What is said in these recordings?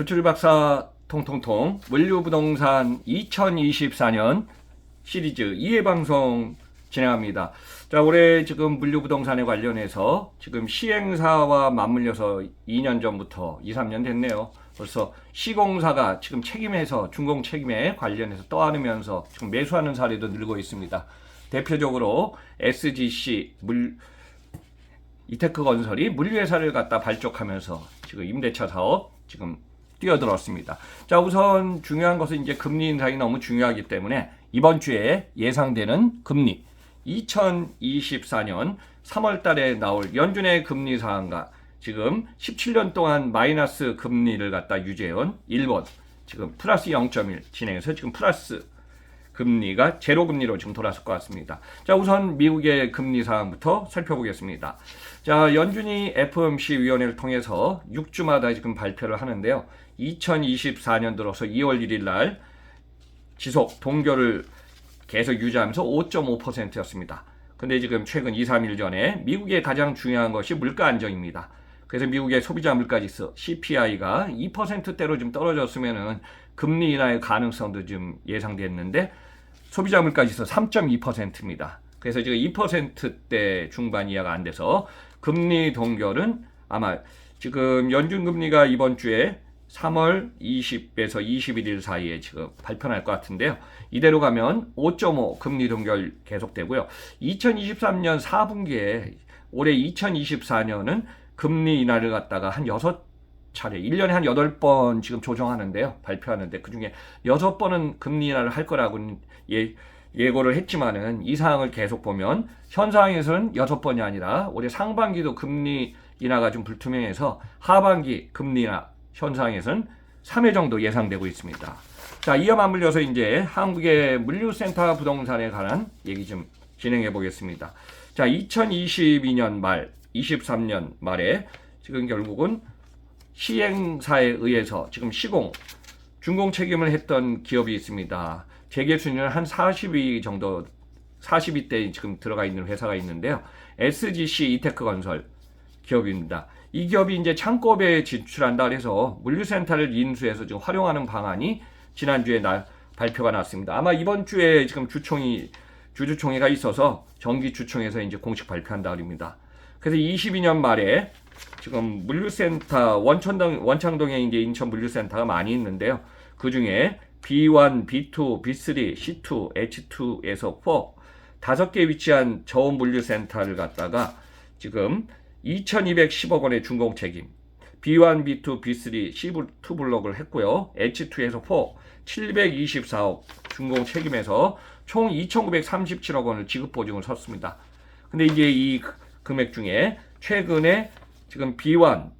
조철이 박사 통통통 물류부동산 2024년 시리즈 2회 방송 진행합니다. 자, 올해 지금 물류부동산에 관련해서 지금 시행사와 맞물려서 2년 전부터 2, 3년 됐네요. 벌써 시공사가 지금 책임에서 준공 책임에 관련해서 떠안으면서 지금 매수하는 사례도 늘고 있습니다. 대표적으로 SGC 물 이테크 건설이 물류회사를 갖다 발족하면서 지금 임대차 사업 지금 뛰어들었습니다. 자, 우선 중요한 것은 이제 금리 인상이 너무 중요하기 때문에 이번 주에 예상되는 금리. 2024년 3월 달에 나올 연준의 금리 사항과 지금 17년 동안 마이너스 금리를 갖다 유지해온 일본. 지금 플러스 0.1 진행해서 지금 플러스 금리가 제로 금리로 지금 돌아설 것 같습니다. 자, 우선 미국의 금리 사항부터 살펴보겠습니다. 자, 연준이 FOMC 위원회를 통해서 6주마다 지금 발표를 하는데요. 2024년 들어서 2월 1일 날 지속 동결을 계속 유지하면서 5.5%였습니다. 근데 지금 최근 2, 3일 전에 미국의 가장 중요한 것이 물가 안정입니다. 그래서 미국의 소비자 물가지수 CPI가 2%대로 좀 떨어졌으면은 금리 인하의 가능성도 좀 예상됐는데 소비자 물가지 수 3.2%입니다. 그래서 지금 2%대 중반 이하가 안 돼서 금리 동결은 아마 지금 연준 금리가 이번 주에 3월 20에서 21일 사이에 지금 발표할 것 같은데요. 이대로 가면 5.5 금리 동결 계속되고요. 2023년 4분기에 올해 2024년은 금리 인하를 갖다가 한 6 차례, 1년에 한 8번 지금 조정하는데요. 발표하는데 그중에 6번은 금리 인하를 할 거라고는 예, 예고를 했지만은 이 사항을 계속 보면 현 상황에서는 6번이 아니라 올해 상반기도 금리 인하가 좀 불투명해서 하반기 금리 인하 현상에서는 3회 정도 예상되고 있습니다. 자, 이어 맞물려서 이제 한국의 물류센터 부동산에 관한 얘기 좀 진행해 보겠습니다. 자, 2022년 말, 23년 말에 지금 결국은 시행사에 의해서 지금 시공, 준공 책임을 했던 기업이 있습니다. 재계 순위는 한 40위 정도, 40위대에 지금 들어가 있는 회사가 있는데요. SGC 이테크 건설 기업입니다. 이 기업이 이제 창고에 진출한다 그래서 물류센터를 인수해서 지금 활용하는 방안이 지난주에 날 발표가 났습니다. 아마 이번 주에 지금 주총이 주주총회가 있어서 정기 주총에서 이제 공식 발표한다 그럽니다. 그래서 22년 말에 지금 물류센터 원천동 원창동에 이제 인천 물류센터가 많이 있는데요. 그 중에 B1, B2, B3, C2, H2에서 4 다섯 개 위치한 저온 물류센터를 갖다가 지금 2,210억 원의 준공 책임, B1, B2, B3, C2 블록을 했고요. H2에서 4, 724억 준공 책임에서 총 2,937억 원을 지급 보증을 섰습니다. 근데 이제 이 금액 중에 최근에 지금 B1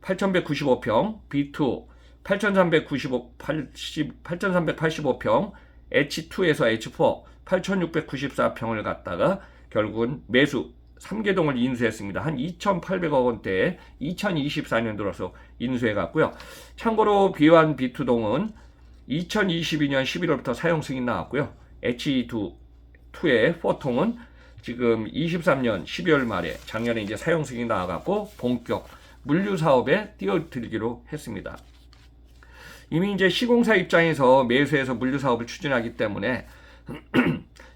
8,195평, B2 8,395, 80, 8,385평, H2에서 H4 8,694평을 갖다가 결국은 매수 3개동을 인수했습니다. 한 2,800억 원대에 2024년 들어서 인수해 갔고요. 참고로 B1, B2동은 2022년 11월부터 사용 승인 나왔고요. H2, 2의 4통은 지금 23년 12월 말에 작년에 이제 사용 승인 나와갖고 본격 물류 사업에 뛰어들기로 했습니다. 이미 이제 시공사 입장에서 매수해서 물류 사업을 추진하기 때문에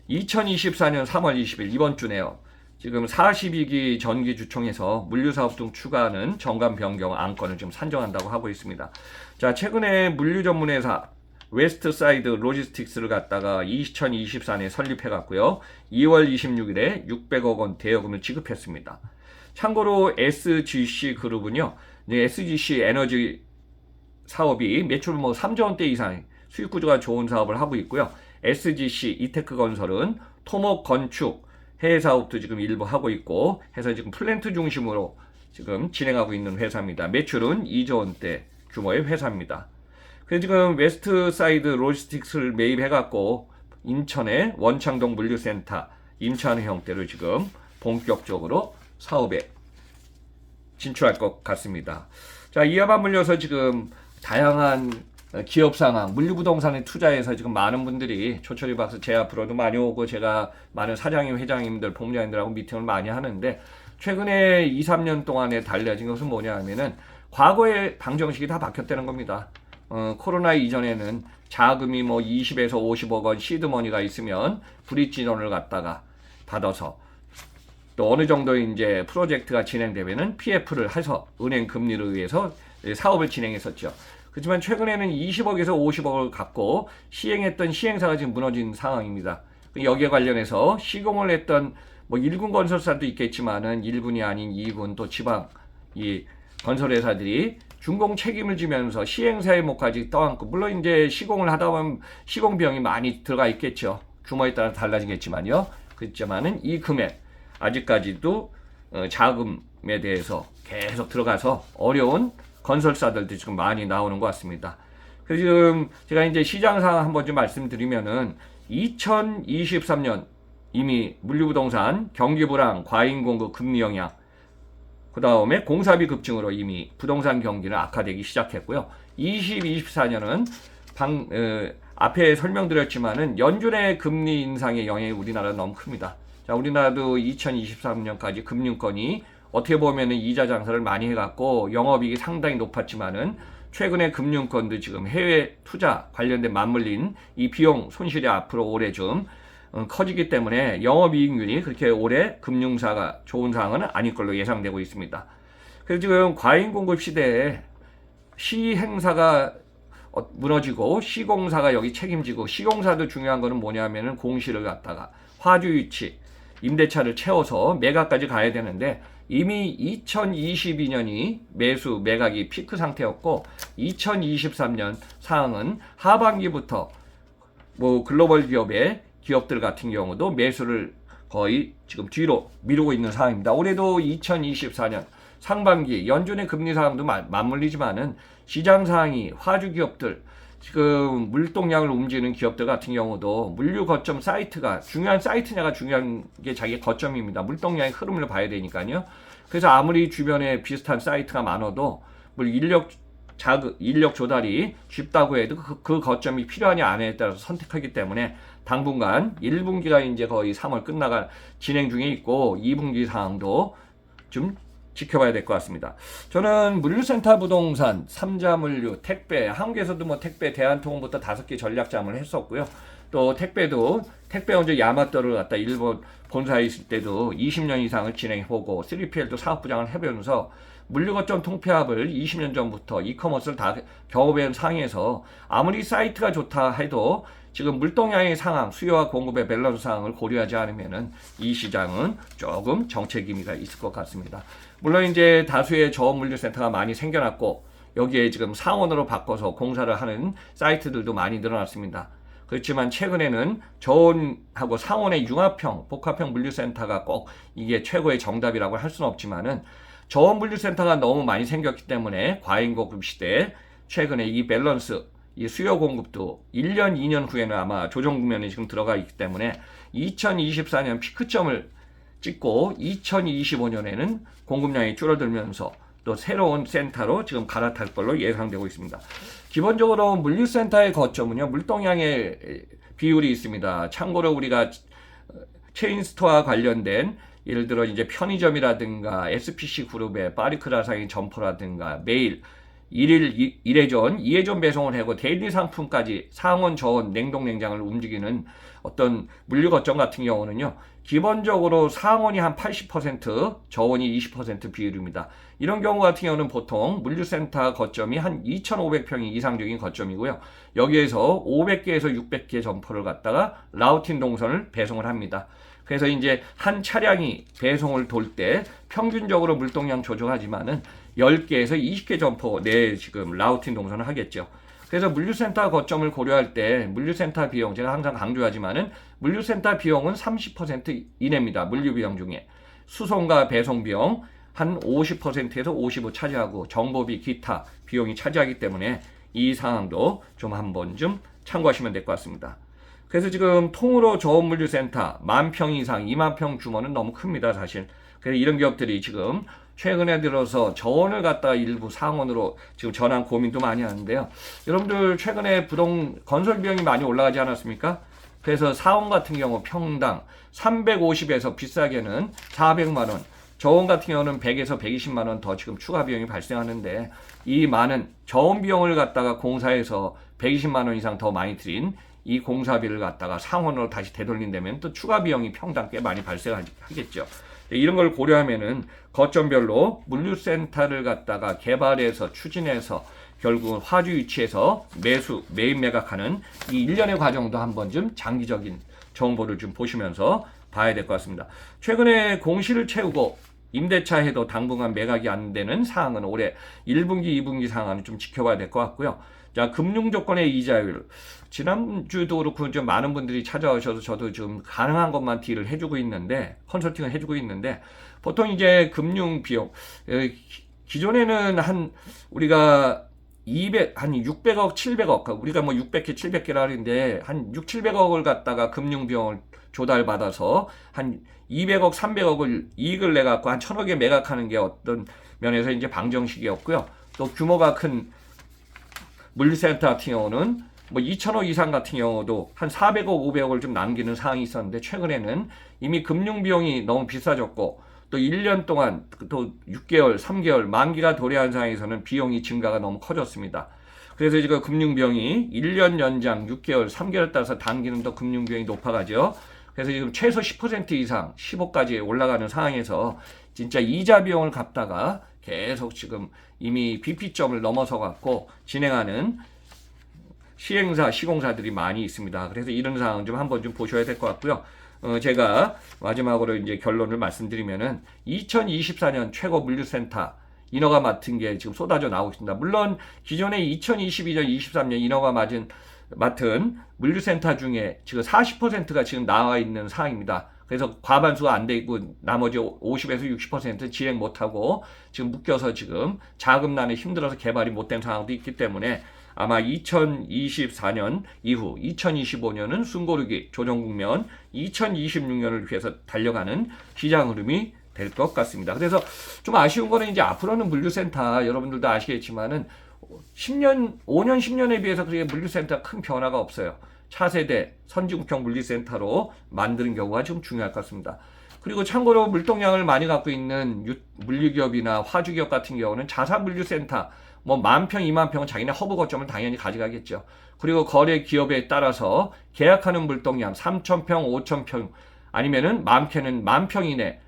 2024년 3월 20일 이번 주네요. 지금 42기 전기 주총에서 물류 사업 등 추가하는 정관 변경 안건을 지금 산정한다고 하고 있습니다. 자, 최근에 물류 전문 회사 웨스트 사이드 로지스틱스를 갖다가 2024년에 설립해 갔고요. 2월 26일에 600억 원 대여금을 지급했습니다. 참고로 SGC 그룹은요. SGC 에너지 사업이 매출 뭐 3조 원대 이상 수익 구조가 좋은 사업을 하고 있고요. SGC 이테크 건설은 토목 건축 해외 사업도 지금 일부 하고 있고 해서 지금 플랜트 중심으로 지금 진행하고 있는 회사입니다. 매출은 2조 원대 규모의 회사입니다. 그래서 지금 웨스트 사이드 로지스틱스를 매입해 갖고 인천의 원창동 물류센터 임차하는 형태로 지금 본격적으로 사업에 진출할 것 같습니다. 자, 이와 맞물려서 지금 다양한 기업 상황, 물류부동산에 투자해서 지금 많은 분들이 초철이 박사 제 앞으로도 많이 오고 제가 많은 사장님, 회장님들, 본부장님들하고 미팅을 많이 하는데 최근에 2, 3년 동안에 달라진 것은 뭐냐 하면은 과거의 방정식이 다 바뀌었다는 겁니다. 어, 코로나 이전에는 자금이 뭐 20에서 50억 원 시드머니가 있으면 브릿지론을 갖다가 받아서 또 어느 정도 이제 프로젝트가 진행되면은 PF를 해서 은행 금리를 의해서 사업을 진행했었죠. 그렇지만 최근에는 20억에서 50억을 갖고 시행했던 시행사가 지금 무너진 상황입니다. 여기에 관련해서 시공을 했던 뭐 1군 건설사도 있겠지만은 1군이 아닌 2군 또 지방 이 건설회사들이 준공 책임을 지면서 시행사의 몫까지 떠안고 물론 이제 시공을 하다 보면 시공 비용이 많이 들어가 있겠죠. 규모에 따라 달라지겠지만요. 그렇지만은 이 금액 아직까지도 어, 자금에 대해서 계속 들어가서 어려운 건설사들도 지금 많이 나오는 것 같습니다. 그래서 지금 제가 이제 시장 상황 한번 좀 말씀드리면은 2023년 이미 물류부동산 경기 불황, 과잉 공급, 금리 영향, 그 다음에 공사비 급증으로 이미 부동산 경기는 악화되기 시작했고요. 20, 24년은 방, 어, 앞에 설명드렸지만은 연준의 금리 인상의 영향이 우리나라 너무 큽니다. 자, 우리나라도 2023년까지 금융권이 어떻게 보면은 이자 장사를 많이 해갖고 영업이익이 상당히 높았지만은 최근에 금융권도 지금 해외 투자 관련된 맞물린 이 비용 손실이 앞으로 올해 좀 어, 커지기 때문에 영업이익률이 그렇게 올해 금융사가 좋은 상황은 아닐 걸로 예상되고 있습니다. 그래서 지금 과잉 공급 시대에 시행사가 어, 무너지고 시공사가 여기 책임지고 시공사도 중요한 거는 뭐냐면은 공시를 갖다가 화주 유치 임대차를 채워서 매각까지 가야 되는데 이미 2022년이 매수 매각이 피크 상태였고 2023년 상황은 하반기부터 뭐 글로벌 기업의 기업들 같은 경우도 매수를 거의 지금 뒤로 미루고 있는 상황입니다. 올해도 2024년 상반기 연준의 금리 상황도 맞물리지만은 시장 상황이 화주 기업들 지금 물동량을 움직이는 기업들 같은 경우도 물류 거점 사이트가 중요한 사이트냐가 중요한 게 자기 거점입니다. 물동량의 흐름을 봐야 되니까요. 그래서 아무리 주변에 비슷한 사이트가 많아도 물 인력 자극, 인력 조달이 쉽다고 해도 그, 그 거점이 필요하냐 안에 따라서 선택하기 때문에 당분간 1분기가 이제 거의 3월 끝나갈 진행 중에 있고 2분기 상황도 좀 지켜봐야 될 것 같습니다. 저는 물류센터 부동산, 삼자물류, 택배, 한국에서도 뭐 택배 대한통운부터 다섯 개 전략장을 했었고요. 또 택배도 택배 원조 야마토를 갖다 일본 본사에 있을 때도 20년 이상을 진행해보고 3PL도 사업부장을 해보면서 물류거점 통폐합을 20년 전부터 이커머스를 다 경험해온 상황에서 아무리 사이트가 좋다 해도 지금 물동량의 상황, 수요와 공급의 밸런스 상황을 고려하지 않으면은 이 시장은 조금 정책 의미가 있을 것 같습니다. 물론 이제 다수의 저물류센터가 많이 생겨났고 여기에 지금 상원으로 바꿔서 공사를 하는 사이트들도 많이 늘어났습니다. 그렇지만 최근에는 저온하고 상온의 융합형, 복합형 물류센터가 꼭 이게 최고의 정답이라고 할 수는 없지만은 저온 물류센터가 너무 많이 생겼기 때문에 과잉 공급 시대에 최근에 이 밸런스 이 수요 공급도 1년, 2년 후에는 아마 조정 국면에 지금 들어가 있기 때문에 2024년 피크점을 찍고 2025년에는 공급량이 줄어들면서 또 새로운 센터로 지금 갈아탈 걸로 예상되고 있습니다. 기본적으로 물류센터의 거점은요, 물동량의 비율이 있습니다. 참고로 우리가 체인스토어 관련된 예를 들어 이제 편의점이라든가 SPC 그룹의 파리크라상의 점포라든가 메일 일일 1회전, 2회전 배송을 하고 데일리 상품까지 상온, 저온, 냉동, 냉장을 움직이는 어떤 물류 거점 같은 경우는요. 기본적으로 상온이 한 80%, 저온이 20% 비율입니다. 이런 경우 같은 경우는 보통 물류센터 거점이 한 2,500평이 이상적인 거점이고요. 여기에서 500개에서 600개 점포를 갖다가 라우팅 동선을 배송을 합니다. 그래서 이제 한 차량이 배송을 돌 때 평균적으로 물동량 조정하지만은 10개에서 20개 점포 내 지금 라우팅 동선을 하겠죠. 그래서 물류센터 거점을 고려할 때 물류센터 비용 제가 항상 강조하지만은 물류센터 비용은 30% 이내입니다. 물류 비용 중에 수송과 배송 비용 한 50%에서 55 차지하고 정보비 기타 비용이 차지하기 때문에 이 상황도 좀 한번 좀 참고하시면 될 것 같습니다. 그래서 지금 통으로 저온 물류센터 만 평 이상 2만 평 규모는 너무 큽니다, 사실. 그래서 이런 기업들이 지금 최근에 들어서 저원을 갖다 일부 상원으로 지금 전환 고민도 많이 하는데요. 여러분들 최근에 부동 건설 비용이 많이 올라가지 않았습니까? 그래서 사원 같은 경우 평당 350에서 비싸게는 400만 원, 저원 같은 경우는 100에서 120만 원 더 지금 추가 비용이 발생하는데 이 많은 저원 비용을 갖다가 공사에서 120만 원 이상 더 많이 들인 이 공사비를 갖다가 상원으로 다시 되돌린다면 또 추가 비용이 평당 꽤 많이 발생하겠죠. 이런 걸 고려하면은 거점별로 물류센터를 갖다가 개발해서 추진해서 결국은 화주 위치에서 매수 매입 매각하는 이 일련의 과정도 한번 좀 장기적인 정보를 좀 보시면서 봐야 될 것 같습니다. 최근에 공시를 채우고 임대차 해도 당분간 매각이 안 되는 상황은 올해 1분기, 2분기 상황은 좀 지켜봐야 될 것 같고요. 자, 금융 조건의 이자율. 지난주도 그렇고 좀 많은 분들이 찾아오셔서 저도 좀 가능한 것만 딜을 해주고 있는데, 컨설팅을 해주고 있는데, 보통 이제 금융 비용, 기존에는 한, 우리가 200, 한 600억, 700억, 우리가 뭐 600개, 700개라 하는데, 한 6, 700억을 갖다가 금융 비용을 조달받아서 한 200억, 300억을 이익을 내갖고 한 1000억에 매각하는 게 어떤 면에서 이제 방정식이었고요. 또 규모가 큰 물류센터 같은 경우는 뭐 2천억 이상 같은 경우도 한 400억, 500억을 좀 남기는 상황이 있었는데 최근에는 이미 금융 비용이 너무 비싸졌고 또 1년 동안 또 6개월, 3개월 만기가 도래한 상황에서는 비용이 증가가 너무 커졌습니다. 그래서 지금 금융 비용이 1년 연장 6개월, 3개월 따라서 당기는 더 금융 비용이 높아가죠. 그래서 지금 최소 10% 이상 15까지 올라가는 상황에서 진짜 이자 비용을 갚다가 계속 지금 이미 BP점을 넘어서 갖고 진행하는 시행사, 시공사들이 많이 있습니다. 그래서 이런 상황 좀 한번 좀 보셔야 될 것 같고요. 어, 제가 마지막으로 이제 결론을 말씀드리면은 2024년 최고 물류센터 인허가 맡은 게 지금 쏟아져 나오고 있습니다. 물론 기존에 2022년, 23년 인허가 맞은 맡은 물류센터 중에 지금 40%가 지금 나와 있는 상황입니다. 그래서 과반수가 안돼 있고 나머지 50에서 60% 진행 못하고 지금 묶여서 지금 자금난에 힘들어서 개발이 못 된 상황도 있기 때문에 아마 2024년 이후 2025년은 숨고르기 조정 국면 2026년을 위해서 달려가는 시장 흐름이 될 것 같습니다. 그래서 좀 아쉬운 거는 이제 앞으로는 물류센터 여러분들도 아시겠지만은 10년, 5년, 10년에 비해서 그게 물류센터 큰 변화가 없어요. 차세대 선진국형 물류센터로 만드는 경우가 좀 중요할 것 같습니다. 그리고 참고로 물동량을 많이 갖고 있는 유- 물류기업이나 화주기업 같은 경우는 자사 물류센터 뭐 만 평, 이만 평은 자기네 허브 거점을 당연히 가져가겠죠. 그리고 거래 기업에 따라서 계약하는 물동량 3천 평, 5천 평 아니면은 많게는 만평 이내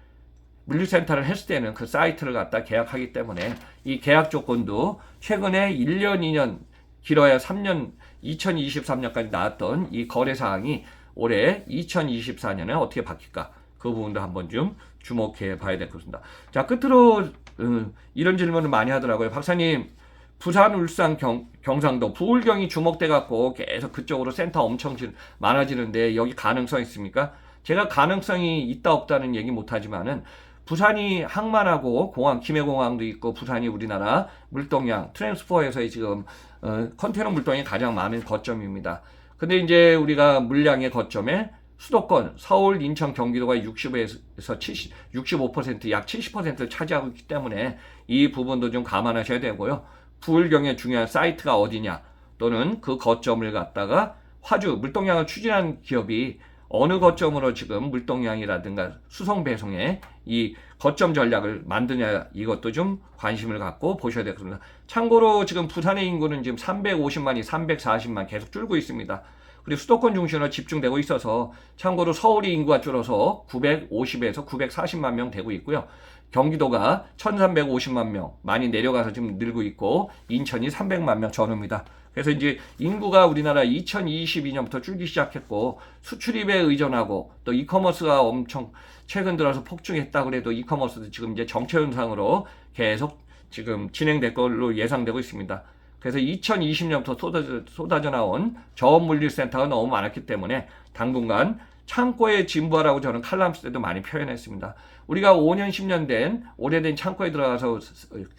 물류센터를 했을 때는 그 사이트를 갖다 계약하기 때문에 이 계약 조건도 최근에 1년, 2년, 길어야 3년, 2023년까지 나왔던 이 거래 사항이 올해 2024년에 어떻게 바뀔까? 그 부분도 한번 좀 주목해 봐야 될 것 같습니다. 자, 끝으로 음, 이런 질문을 많이 하더라고요. 박사님, 부산, 울산, 경, 경상도, 부울경이 주목돼 갖고 계속 그쪽으로 센터 엄청 질- 많아지는데 여기 가능성 있습니까? 제가 가능성이 있다 없다는 얘기 못 하지만은 부산이 항만하고 공항 김해공항도 있고 부산이 우리나라 물동량 트랜스포에서의 지금 어, 컨테이너 물동이 가장 많은 거점입니다. 근데 이제 우리가 물량의 거점에 수도권 서울, 인천, 경기도가 60에서 70, 65%약 70%를 차지하고 있기 때문에 이 부분도 좀 감안하셔야 되고요. 부울경의 중요한 사이트가 어디냐 또는 그 거점을 갖다가 화주 물동량을 추진한 기업이 어느 거점으로 지금 물동량이라든가 수송 배송에 이 거점 전략을 만드냐 이것도 좀 관심을 갖고 보셔야 되겠습니다. 참고로 지금 부산의 인구는 지금 350만이 340만 계속 줄고 있습니다. 그리고 수도권 중심으로 집중되고 있어서 참고로 서울이 인구가 줄어서 950에서 940만 명 되고 있고요. 경기도가 1350만 명 많이 내려가서 지금 늘고 있고 인천이 300만 명 전후입니다. 그래서 이제 인구가 우리나라 2022년부터 줄기 시작했고 수출입에 의존하고 또 이커머스가 엄청 최근 들어서 폭증했다 그래도 이커머스도 지금 이제 정체 현상으로 계속 지금 진행될 걸로 예상되고 있습니다. 그래서 2020년부터 쏟아져, 쏟아져 나온 저온 물류센터가 너무 많았기 때문에 당분간 창고에 진부하라고 저는 칼럼스 때도 많이 표현했습니다. 우리가 5년, 10년 된 오래된 창고에 들어가서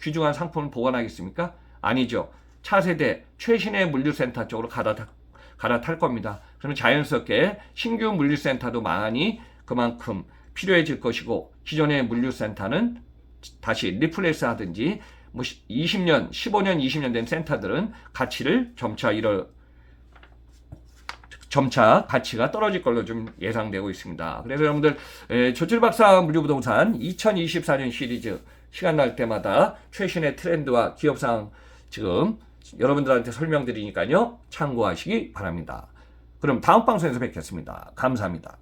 귀중한 상품을 보관하겠습니까? 아니죠. 차세대 최신의 물류센터 쪽으로 갈아타, 갈아탈 겁니다. 그러면 자연스럽게 신규 물류센터도 많이 그만큼 필요해질 것이고 기존의 물류센터는 다시 리플레이스 하든지 뭐 20년, 15년, 20년 된 센터들은 가치를 점차 잃어 점차 가치가 떨어질 걸로 좀 예상되고 있습니다. 그래서 여러분들 에, 조칠 박사 물류부동산 2024년 시리즈 시간 날 때마다 최신의 트렌드와 기업상 지금 여러분들한테 설명드리니까요 참고하시기 바랍니다. 그럼 다음 방송에서 뵙겠습니다. 감사합니다.